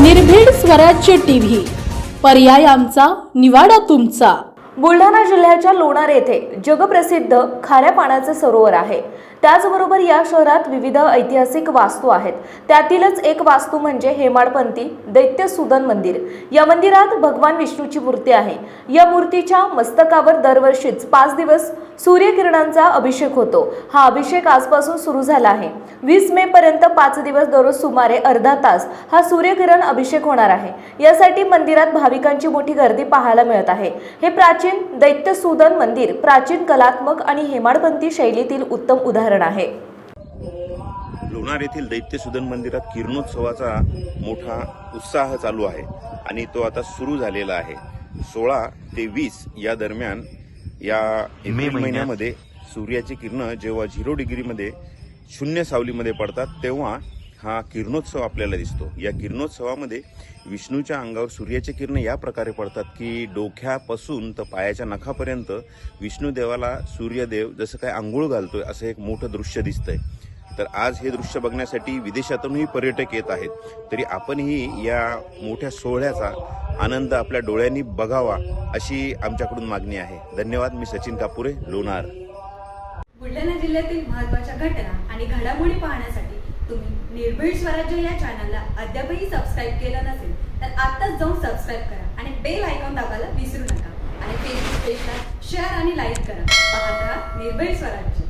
निर्भीड स्वराज्य टीव्ही. पर्याय आमचा निवाडा तुमचा. बुलढाणा जिल्ह्याच्या लोणार येथे जगप्रसिद्ध खाऱ्या पाण्याचे सरोवर आहे. त्याचबरोबर या शहरात विविध ऐतिहासिक वास्तू आहेत. त्यातीलच एक वास्तू म्हणजे हेमाडपंथी दैत्य सुदन मंदिर. या मंदिरात भगवान विष्णूची मूर्ती आहे. या मूर्तीच्या मस्तकावर दरवर्षीच पाच दिवस सूर्यकिरणांचा अभिषेक होतो. हा अभिषेक आजपासून सुरू झाला आहे. वीस मे पर्यंत पाच दिवस दररोज सुमारे अर्धा तास हा सूर्यकिरण अभिषेक होणार आहे. यासाठी मंदिरात भाविकांची मोठी गर्दी पाहायला मिळत आहे. हे प्राचीन दैत्यसूदन मंदिर प्राचीन कलात्मक आणि हेमाडपंथी शैलीतील उत्तम उदाहरण आहे. लोणार येथील दैत्यसुदन मंदिरात किरणोत्सवाचा मोठा उत्साह चालू आहे आणि तो आता सुरू झालेला आहे. सोळा ते वीस या दरम्यान या महिन्यात. महिन्यामध्ये सूर्याची किरणं जेव्हा झिरो डिग्रीमध्ये शून्य सावलीमध्ये पडतात तेव्हा हा किरणोत्सव आपल्याला दिसतो. या किरणोत्सवामध्ये विष्णूच्या अंगावर सूर्याचे किरण या प्रकारे पडतात की डोक्यापासून तर पायाच्या नखापर्यंत विष्णुदेवाला सूर्यदेव जसं काय आंघोळ घालतोय असं एक मोठं दृश्य दिसतंय. तर आज हे दृश्य बघण्यासाठी विदेशातूनही पर्यटक येत आहेत. तरी आपणही या मोठ्या सोहळ्याचा आनंद आपल्या डोळ्यांनी बघावा अशी आमच्याकडून मागणी आहे. धन्यवाद मी सचिन कापुरे लोणार. बुलढाणा जिल्ह्यातील महत्त्वाच्या घटना आणि घडामोडी पाहण्यासाठी तुम्ही निर्भीड स्वराज्य या चॅनलला अद्यापही सबस्क्राईब केलं नसेल तर आत्ताच जाऊन सबस्क्राईब करा आणि बेल आयकॉन दाबायला विसरू नका. आणि फेसबुक पेजला शेअर आणि लाईक करा. पाहत राहा निर्भीड स्वराज्य.